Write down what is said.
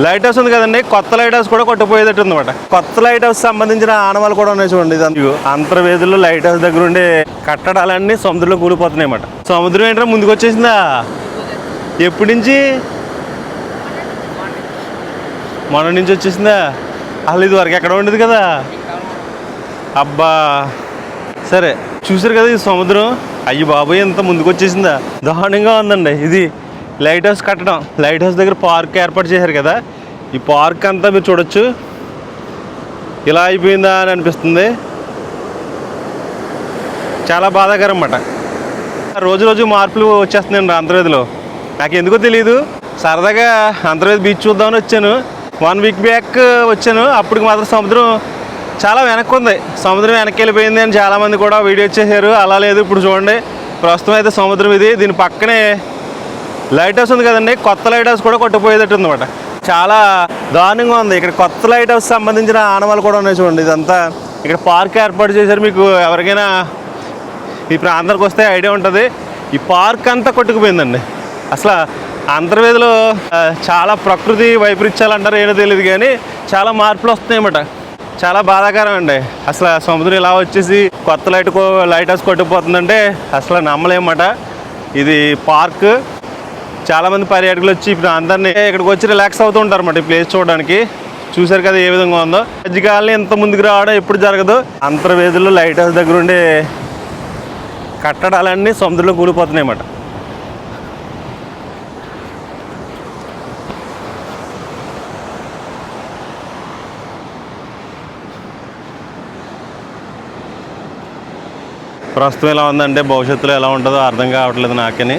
Light house ఉంది కదండి. కొత్త లైట్ హౌస్ కూడా కొట్టుపోయేటట్టు అనమాట కొత్త లైట్ హౌస్ సంబంధించిన ఆనవాళ్ళు కూడా ఉన్నాయి చూడండి. ఇది ఇదిగో అంతర్వేదుల్లో లైట్ హౌస్ దగ్గర ఉండే కట్టడాలన్నీ సముద్రంలో కూలిపోతున్నాయి అన్నమాట. సముద్రం ఏంటంటే ముందుకు వచ్చేసిందా ఎప్పటి నుంచి? మన నుంచి వచ్చేసిందా? అసలు ఇది వరకు ఎక్కడ ఉండేది కదా? అబ్బా. సరే చూసారు కదా ఈ సముద్రం? అయ్యి బాబోయ్ ఎంత ముందుకు వచ్చేసిందా దారుణంగా ఉందండి ఇది. లైట్ హౌస్ కట్టడం. లైట్ హౌస్ దగ్గర పార్క్ ఏర్పాటు చేశారు కదా. ఈ పార్క్ అంతా మీరు చూడొచ్చు. ఇలా అయిపోయిందా అని అనిపిస్తుంది. చాలా బాధాకరం అన్నమాట. రోజు రోజు మార్పులు వచ్చేస్తున్నాయండి అంతర్వేదిలో. నాకు ఎందుకో తెలియదు సరదాగా అంతర్వేది బీచ్ చూద్దామని వచ్చాను. వన్ వీక్ బ్యాక్ వచ్చాను. అప్పటికి మాత్రం సముద్రం చాలా వెనక్కి ఉంది. సముద్రం వెనక్కి వెళ్ళిపోయింది అని చాలామంది కూడా వీడియో చేశారు. అలా లేదు. ఇప్పుడు చూడండి. ప్రస్తుతం అయితే సముద్రం ఇది. దీని పక్కనే లైట్ హౌస్ ఉంది కదండి. కొత్త లైట్ హౌస్ కూడా కొట్టుపోయేటట్టు ఉందన్నమాట. చాలా దారుణంగా ఉంది. ఇక్కడ కొత్త లైట్ హౌస్ సంబంధించిన ఆనవాళ్ళు కూడా ఉన్నాయి చూడండి. ఇదంతా ఇక్కడ పార్క్ ఏర్పాటు చేశారు. మీకు ఎవరికైనా ఈ ప్రాంతానికి వస్తే ఐడియా ఉంటుంది. ఈ పార్క్ అంతా కొట్టుకుపోయిందండి. అసలు అంతర్వేదిలో చాలా ప్రకృతి వైపరీత్యాలు అంటారు ఏదో తెలియదు కానీ చాలా మార్పులు వస్తున్నాయన్నమాట. చాలా బాధాకరం అండి. అసలు సముద్రం ఇలా వచ్చేసి కొత్త లైట్ కో- లైట్ హౌస్ కొట్టుకుపోతుందంటే అసలు నమ్మలేమట ఇది పార్క్ చాలామంది పర్యాటకులు వచ్చి ఇప్పుడు అందరినీ ఇక్కడికి వచ్చి రిలాక్స్ అవుతూ ఉంటారు అన్నమాట ఈ ప్లేస్ చూడడానికి. చూశారు కదా ఏ విధంగా ఉందో. మధ్యకాలంలో ఇంత ముందుకు రావడం ఎప్పుడు జరగదు. అంతర్వేదుల్లో లైట్ హౌస్ దగ్గర ఉండే కట్టడాలన్నీ సముద్రంలో కూలిపోతున్నాయి అన్నమాట. ప్రస్తుతం ఎలా ఉందంటే భవిష్యత్తులో ఎలా ఉంటుందో అర్థం కావట్లేదు నాకని